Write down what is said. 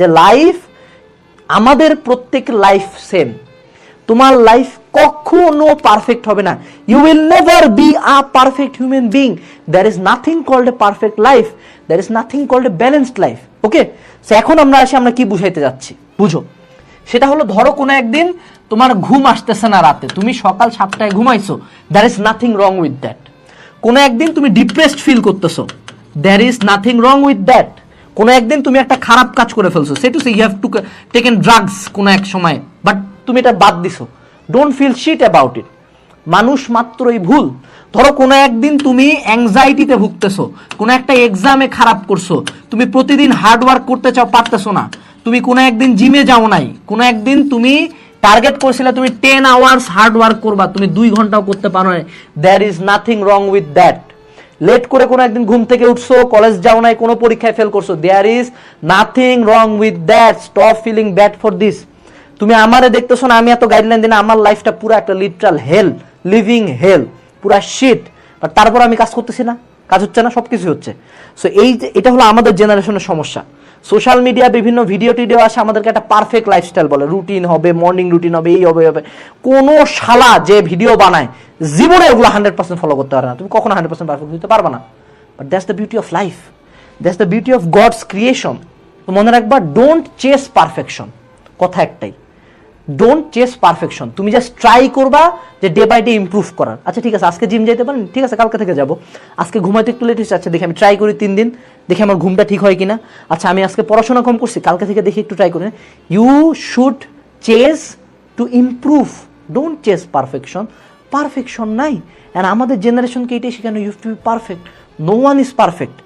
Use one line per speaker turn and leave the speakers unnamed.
যে লাইফ আমাদের প্রত্যেক লাইফ সেম তোমার লাইফ কখনো পারফেক্ট হবে না। You will never be a perfect human being there is nothing called a perfect life there is nothing called a balanced life okay so এখন আমরা আসি, আমরা কি বুঝাইতে যাচ্ছি? বুঝো। সেটা হলো, ধরো কোনো একদিন তোমার ঘুম আসতেছে না রাতে। তুমি সকাল সাতটায় ঘুমাইছো। There is nothing wrong with that কোনো একদিন তুমি ডিপ্রেসড ফিল করতেছো। There is nothing wrong with that কোনো একদিন তুমি একটা খারাপ কাজ করে ফেলছো say to say you have to taken drugs কোনো এক সময় বাট তুমি এটা বাদ দিছো। Don't feel shit about it মানুষ মাত্রই ভুল। ধরো কোনো একদিন তুমি অ্যাংজাইটিতে ভুগতেছো, কোনো একটা এক্সামে খারাপ করছ, তুমি প্রতিদিন হার্ড ওয়ার্ক করতে চাও, পারতেছো না। তুমি কোনো একদিন জিমে যাও নাই, কোনো একদিন তুমি টার্গেট করছিলে তুমি টেন আওয়ার্স হার্ড ওয়ার্ক করবা, তুমি দুই ঘন্টাও করতে পারো না there is nothing wrong with that late করে কোনো একদিন ঘুম থেকে উঠছো কলেজ যাও নাই, কোনো পরীক্ষায় ফেল করছ there is nothing wrong with that stop feeling bad for this তুমি আমারে দেখতেছো না, আমি এত গাইডলাইন দিই না আমার লাইফটা পুরো একটা লিটারাল হেল লিভিং হেল পুরা শিট বাট তারপর আমি কাজ করতেছি না, কাজ হচ্ছে না সবকিছু হচ্ছে। সো এই এটা হলো আমাদের জেনারেশনের সমস্যা। সোশ্যাল মিডিয়া বিভিন্ন ভিডিও টিডিও আসে, আমাদেরকে একটা পারফেক্ট লাইফস্টাইল বলে। রুটিন হবে মর্নিং রুটিন হবে, এই হবে হবে। কোনো শালা যে ভিডিও বানায়, জীবনে ওগুলো হান্ড্রেড পার্সেন্ট ফলো করতে পারে না। তুমি কখনো হান্ড্রেড পার্সেন্ট পারফেক্ট দিতে পারবে না। But that's the beauty of life that's the beauty of God's creation তো মনে রাখবা ডোন্ট চেস পারফেকশন কথা একটাই। ডোন্ট চেস পারফেকশন তুমি জাস্ট ট্রাই করবা যে ডে বাই ডে ইমপ্রুভ করার। আচ্ছা ঠিক আছে, আজকে জিম যেতে পারেন? ঠিক আছে, কালকে থেকে যাব। আজকে ঘুমাইতে একটু লেট হচ্ছে আচ্ছা দেখি আমি ট্রাই করি তিন দিন। দেখি আমার ঘুমটা ঠিক হয় কিনা। আচ্ছা আমি আজকে পড়াশোনা কম করছি, কালকে থেকে দেখি একটু ট্রাই করি। You should chase to improve don't chase perfection perfection নাই। অ্যান্ড আমাদের জেনারেশনকে এটাই শেখানো you to be perfect no one is perfect